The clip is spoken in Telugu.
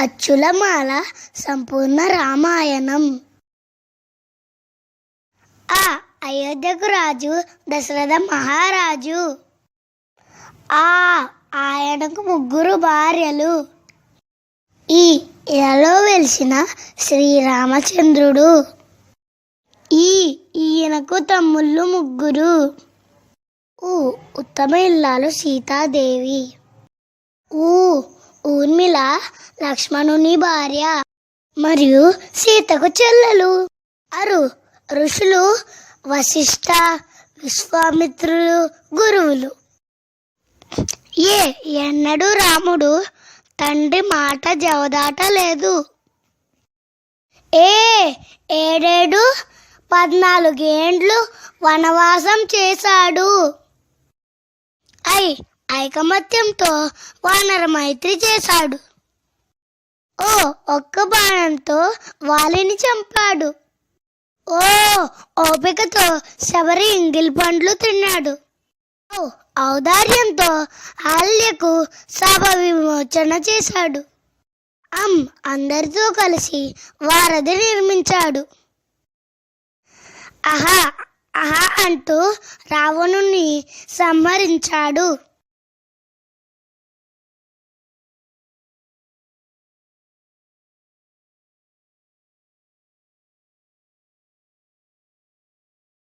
అచ్చులమాల సంపూర్ణ రామాయణం. ఆ అయోధ్యకు రాజు దశరథ మహారాజు. ఆ ఆయనకు ముగ్గురు భార్యలు. ఈ ఇలలో వెలిసిన శ్రీరామచంద్రుడు. ఈ ఈయనకు తమ్ముళ్ళు ముగ్గురు. ఊ ఉత్తమ ఇల్లాలు సీతాదేవి. ఊ ఊర్మిళ లక్ష్మణుని భార్య మరియు సీతకు చెల్లెలు. అరు ఋషులు వశిష్ఠ విశ్వామిత్రులు గురువులు. ఏ ఎన్నడూ రాముడు తండ్రి మాట జవదాట లేదు. ఏ ఏడేడు పద్నాలుగేండ్లు వనవాసం చేశాడు. ఐ ఐకమత్యంతో వానర మైత్రి చేశాడు. ఓ ఒక్క బాణంతో వాలిని చంపాడు. ఓ ఓపికతో శబరి ఇంగిల్ పండ్లు తిన్నాడు. ఓ ఔదార్యంతో ఆల్యకు శాప విమోచన చేశాడు. అమ్ అందరితో కలిసి వారధి నిర్మించాడు. అహా అహా అంటూ రావణుని సంహరించాడు.